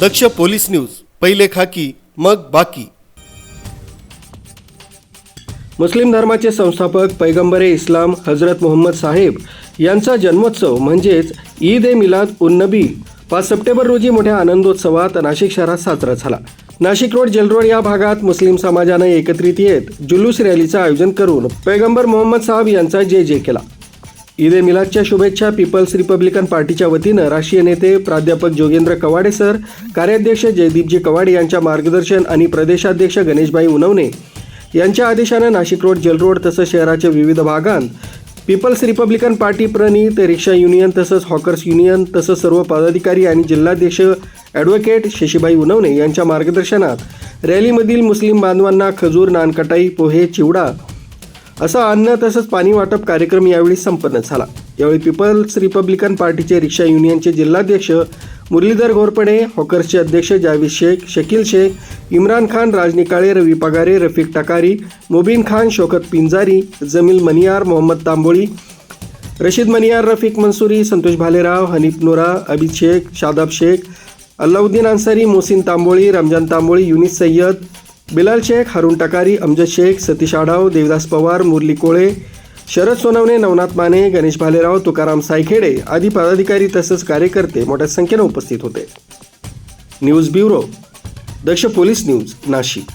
दक्ष police news पहिले खाकी मग बाकी. मुस्लिम धर्माचे संस्थापक पैगंबरे इस्लाम हजरत मोहम्मद साहेब यांचा जन्मोत्सव म्हणजेच ईद ए मिलाद उन नबी. पाच सप्टेंबर रोजी मोठ्या आनंदोत्सवात नाशिक शहरात साजरा झाला. नाशिक रोड जेलरोड या भागात मुस्लिम समाजाने एकत्रित येत जुलूस रॅलीचं आयोजन करून पैगंबर मोहम्मद साहेब यांचा जय जय केला. ईद ए मिलादच्या शुभेच्छा पीपल्स रिपब्लिकन पार्टीच्या वतीनं राष्ट्रीय नेते प्राध्यापक जोगेंद्र कवाडे सर कार्याध्यक्ष जयदीपजी कवाडे यांच्या मार्गदर्शन आणि प्रदेशाध्यक्ष गणेशभाई उनवणे यांच्या आदेशानं नाशिक रोड जेलरोड तसंच शहराच्या विविध भागांत पीपल्स रिपब्लिकन पार्टी प्रणीत रिक्षा युनियन तसंच हॉकर्स युनियन तसंच सर्व पदाधिकारी आणि जिल्हाध्यक्ष ॲडव्होकेट शशीबाई उनवणे यांच्या मार्गदर्शनात रॅलीमधील मुस्लिम बांधवांना खजूर नानकटाई पोहे चिवडा असा अन्न तसंच पाणी वाटप कार्यक्रम यावेळी संपन्न झाला. यावेळी पीपल्स रिपब्लिकन पार्टीचे रिक्षा युनियनचे जिल्हाध्यक्ष मुरलीधर घोरपडे हॉकर्सचे अध्यक्ष जावेद शेख शकील शेख इम्रान खान राजनिकाळे रवी पगारे रफिक टकारी मुबीन खान शोकत पिंजारी जमील मनियार मोहम्मद तांबोळी रशीद मनियार रफिक मंसुरी संतोष भालेराव हनीफ नोरा अबिद शेख शादाब शेख अल्लाउद्दीन अन्सारी मोसिन तांबोळी रमजान तांबोळी युनिस सय्यद बिलाल शेख हरुण टकारी अमजद शेख सतीश आढाव देवदास पवार मुरली कोळे शरद सोनवणे नवनाथ माने गणेश भालेराव तुकाराम सायखेडे आदी पदाधिकारी तसंच कार्यकर्ते मोठ्या संख्येनं उपस्थित होते. News bureau Daksh police news Nashik.